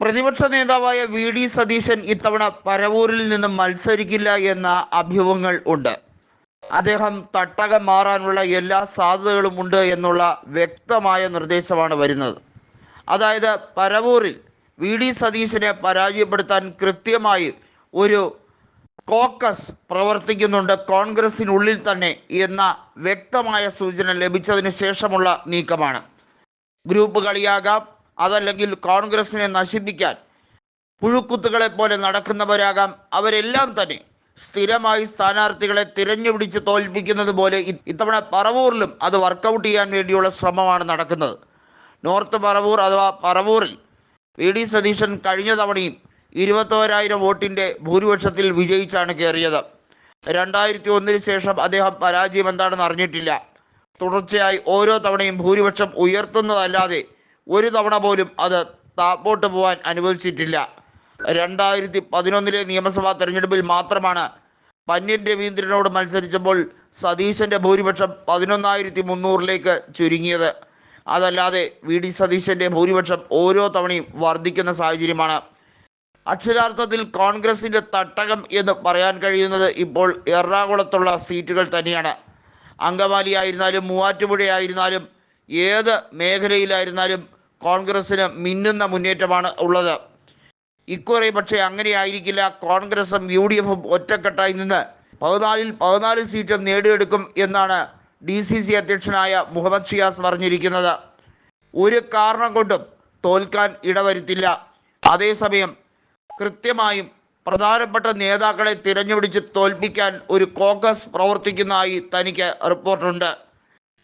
പ്രതിപക്ഷ നേതാവായ V D Satheesan ഇത്തവണ പരവൂരിൽ നിന്നും മത്സരിക്കില്ല എന്ന അഭ്യൂഹങ്ങൾ ഉണ്ട്. അദ്ദേഹം തട്ടകം മാറാനുള്ള എല്ലാ സാധ്യതകളും ഉണ്ട് എന്നുള്ള വ്യക്തമായ നിർദ്ദേശമാണ് വരുന്നത്. അതായത് പരവൂരിൽ വി ഡി സതീശനെ പരാജയപ്പെടുത്താൻ കൃത്യമായി ഒരു കോക്കസ് പ്രവർത്തിക്കുന്നുണ്ട് കോൺഗ്രസിനുള്ളിൽ തന്നെ എന്ന വ്യക്തമായ സൂചന ലഭിച്ചതിന് ശേഷമുള്ള നീക്കമാണ്. ഗ്രൂപ്പ് കളിയാകാം. അതല്ലെങ്കിൽ കോൺഗ്രസിനെ നശിപ്പിക്കാൻ പുഴുക്കുത്തുകളെ പോലെ നടക്കുന്നവരാകാം അവരെല്ലാം തന്നെ. സ്ഥിരമായി സ്ഥാനാർത്ഥികളെ തിരഞ്ഞുപിടിച്ച് തോൽപ്പിക്കുന്നത് പോലെ ഇത്തവണ പറവൂരിലും അത് വർക്കൗട്ട് ചെയ്യാൻ വേണ്ടിയുള്ള ശ്രമമാണ് നടക്കുന്നത്. നോർത്ത് പറവൂർ അഥവാ പറവൂറിൽ വി ഡി സതീശൻ കഴിഞ്ഞ തവണയും ഇരുപത്തോരായിരം വോട്ടിന്റെ ഭൂരിപക്ഷത്തിൽ വിജയിച്ചാണ് കയറിയത് രണ്ടായിരത്തി ഒന്നിന് ശേഷം അദ്ദേഹം പരാജയം എന്താണെന്ന് അറിഞ്ഞിട്ടില്ല. തുടർച്ചയായി ഓരോ തവണയും ഭൂരിപക്ഷം ഉയർത്തുന്നതല്ലാതെ ഒരു തവണ പോലും അത് താപ്പോട്ട് പോകാൻ അനുവദിച്ചിട്ടില്ല. രണ്ടായിരത്തി പതിനൊന്നിലെ നിയമസഭാ തെരഞ്ഞെടുപ്പിൽ മാത്രമാണ് പന്യൻ രവീന്ദ്രനോട് മത്സരിച്ചപ്പോൾ സതീശന്റെ ഭൂരിപക്ഷം പതിനൊന്നായിരത്തി മുന്നൂറിലേക്ക് ചുരുങ്ങിയത്. അതല്ലാതെ വി. ഡി. സതീശന്റെ ഭൂരിപക്ഷം ഓരോ തവണയും വർദ്ധിക്കുന്ന സാഹചര്യമാണ്. അക്ഷരാർത്ഥത്തിൽ കോൺഗ്രസിന്റെ തട്ടകം എന്ന് പറയാൻ കഴിയുന്നത് ഇപ്പോൾ എറണാകുളത്തുള്ള സീറ്റുകൾ തന്നെയാണ്. അങ്കമാലി ആയിരുന്നാലും മൂവാറ്റുപുഴയായിരുന്നാലും ഏത് മേഖലയിലായിരുന്നാലും കോൺഗ്രസ്സിന് മിന്നുന്ന മുന്നേറ്റമാണ് ഉള്ളത്. ഇക്കുറി പക്ഷേ അങ്ങനെ ആയിരിക്കില്ല കോൺഗ്രസും യു ഡി എഫും ഒറ്റക്കെട്ടായി നിന്ന് പതിനാലിൽ പതിനാല് സീറ്റും നേടിയെടുക്കും എന്നാണ് ഡി സി സി അധ്യക്ഷനായ മുഹമ്മദ് ഷിയാസ് പറഞ്ഞിരിക്കുന്നത്. ഒരു കാരണം കൊണ്ടും തോൽക്കാൻ ഇടവരുത്തില്ല. അതേസമയം കൃത്യമായും പ്രധാനപ്പെട്ട നേതാക്കളെ തിരഞ്ഞുപിടിച്ച് തോൽപ്പിക്കാൻ ഒരു കോക്കസ് പ്രവർത്തിക്കുന്നതായി തനിക്ക് റിപ്പോർട്ടുണ്ട്.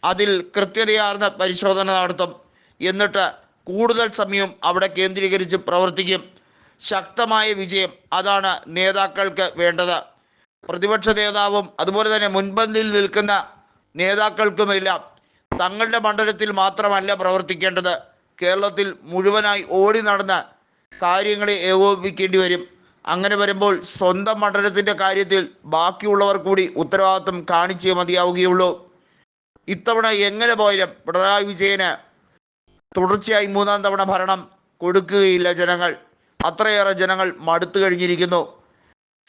അതിൽ കൃത്യതയാർന്ന പരിശോധന നടത്തും. എന്നിട്ട് കൂടുതൽ സമയം അവിടെ കേന്ദ്രീകരിച്ച് പ്രവർത്തിക്കും. ശക്തമായ വിജയം അതാണ് നേതാക്കൾക്ക് വേണ്ടത്. പ്രതിപക്ഷ നേതാവും അതുപോലെ തന്നെ മുൻപന്തിയിൽ നിൽക്കുന്ന നേതാക്കൾക്കുമെല്ലാം തങ്ങളുടെ മണ്ഡലത്തിൽ മാത്രമല്ല പ്രവർത്തിക്കേണ്ടത്. കേരളത്തിൽ മുഴുവനായി ഓടി നടന്ന് കാര്യങ്ങളെ ഏകോപിപ്പിക്കേണ്ടി വരും. അങ്ങനെ വരുമ്പോൾ സ്വന്തം മണ്ഡലത്തിന്റെ കാര്യത്തിൽ ബാക്കിയുള്ളവർ കൂടി ഉത്തരവാദിത്വം കാണിച്ചേ മതിയാവുകയുള്ളൂ. ഇത്തവണ എങ്ങനെ പോയാലും പിണറായി വിജയന് തുടർച്ചയായി മൂന്നാം തവണ ഭരണം കൊടുക്കുകയില്ല ജനങ്ങൾ. അത്രയേറെ ജനങ്ങൾ മടുത്തു കഴിഞ്ഞിരിക്കുന്നു.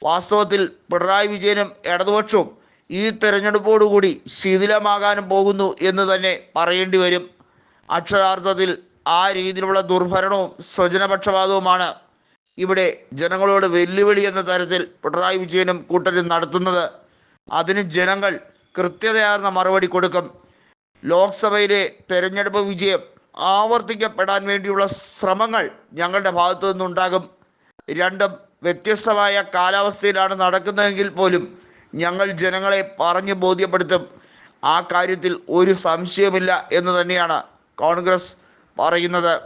വാസ്തവത്തിൽ പിണറായി വിജയനും ഇടതുപക്ഷവും ഈ തെരഞ്ഞെടുപ്പോടുകൂടി ശിഥിലമാകാനും പോകുന്നു എന്ന് തന്നെ പറയേണ്ടി വരും. അക്ഷരാർത്ഥത്തിൽ ആ രീതിയിലുള്ള ദുർഭരണവും സ്വജനപക്ഷപാതവുമാണ് ഇവിടെ ജനങ്ങളോട് വെല്ലുവിളി എന്ന തരത്തിൽ പിണറായി വിജയനും കൂട്ടരും നടത്തുന്നത്. അതിന് ജനങ്ങൾ കൃത്യതയാർന്ന മറുപടി കൊടുക്കും. ലോക്സഭയിലെ തെരഞ്ഞെടുപ്പ് വിജയം ആവർത്തിക്കപ്പെടാൻ വേണ്ടിയുള്ള ശ്രമങ്ങൾ ഞങ്ങളുടെ ഭാഗത്തു നിന്നുണ്ടാകും. രണ്ടും വ്യത്യസ്തമായ കാലാവസ്ഥയിലാണ് നടക്കുന്നതെങ്കിൽ പോലും ഞങ്ങൾ ജനങ്ങളെ പറഞ്ഞു ബോധ്യപ്പെടുത്തും. ആ കാര്യത്തിൽ ഒരു സംശയമില്ല എന്ന് തന്നെയാണ് കോൺഗ്രസ് പറയുന്നത്.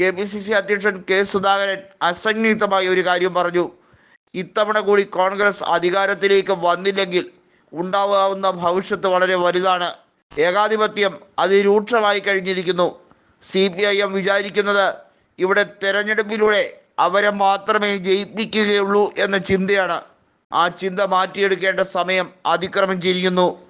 കെ പി സി സി അധ്യക്ഷൻ കെ സുധാകരൻ അസന്നിഗ്ധമായ ഒരു കാര്യം പറഞ്ഞു. ഇത്തവണ കൂടി കോൺഗ്രസ് അധികാരത്തിലേക്ക് വന്നില്ലെങ്കിൽ ഉണ്ടാവാവുന്ന ഭവിഷ്യത്ത് വളരെ വലുതാണ്. ഏകാധിപത്യം അതിരൂക്ഷമായി കഴിഞ്ഞിരിക്കുന്നു. സി പി ഐ എം വിചാരിക്കുന്നത് ഇവിടെ തെരഞ്ഞെടുപ്പിലൂടെ അവരെ മാത്രമേ ജയിപ്പിക്കുകയുള്ളൂ എന്ന ചിന്തയാണ്. ആ ചിന്ത മാറ്റിയെടുക്കേണ്ട സമയം അതിക്രമിച്ചിരിക്കുന്നു.